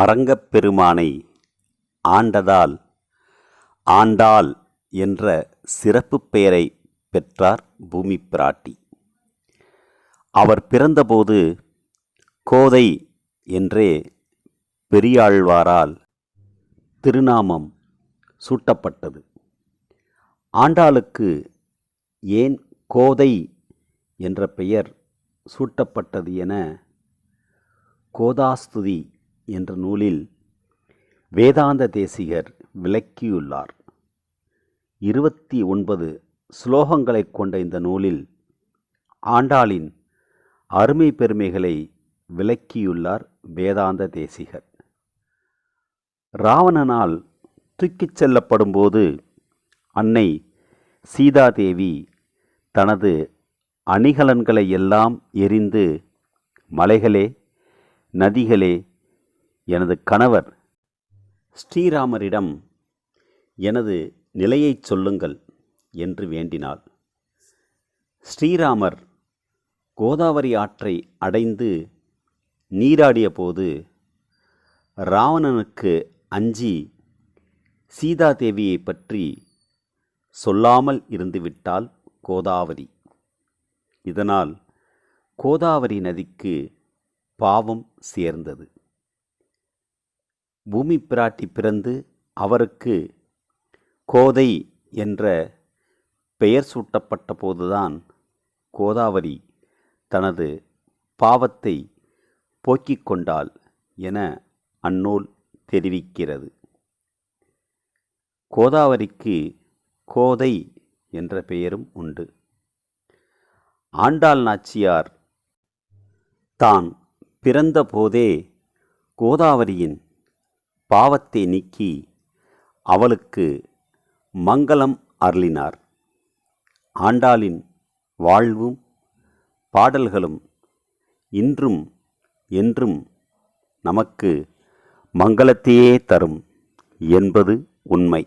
அரங்கப்பெருமானை ஆண்டதால் ஆண்டாள் என்ற சிறப்பு பெயரை பெற்றார் பூமி பிராட்டி. அவர் பிறந்தபோது கோதை என்றே பெரியாழ்வாரால் திருநாமம் சூட்டப்பட்டது. ஆண்டாளுக்கு ஏன் கோதை என்ற பெயர் சூட்டப்பட்டது என கோதாஸ்துதி என்ற நூலில் வேதாந்த தேசிகர் விளக்கியுள்ளார். இருபத்தி ஒன்பது ஸ்லோகங்களைக் கொண்ட இந்த நூலில் ஆண்டாளின் அருமை பெருமைகளை விளக்கியுள்ளார் வேதாந்த தேசிகர். ராவணனால் தூக்கிச் செல்லப்படும்போது அன்னை சீதாதேவி தனது அணிகலன்களை எல்லாம் எரிந்து மலைகளே நதிகளே எனது கணவர் ஸ்ரீராமரிடம் எனது நிலையைச் சொல்லுங்கள் என்று வேண்டினாள். ஸ்ரீராமர் கோதாவரி ஆற்றை அடைந்து நீராடிய போது ராவணனுக்கு அஞ்சி சீதாதேவியை பற்றி சொல்லாமல் இருந்துவிட்டால் கோதாவரி. இதனால் கோதாவரி நதிக்கு பாவம் சேர்ந்தது. பூமி பிராட்டி பிறந்து அவருக்கு கோதை என்ற பெயர் சூட்டப்பட்ட போதுதான் கோதாவரி தனது பாவத்தை போக்கிக் கொண்டாள் என அந்நூல் தெரிவிக்கிறது. கோதாவரிக்கு கோதை என்ற பெயரும் உண்டு. ஆண்டாள் நாச்சியார் தான் பிறந்தபோதே கோதாவரியின் பாவத்தை நீக்கி அவளுக்கு மங்களம் அருளினார். ஆண்டாளின் வாழ்வும் பாடல்களும் இன்றும் என்றும் நமக்கு மங்களத்தையே தரும் என்பது உண்மை.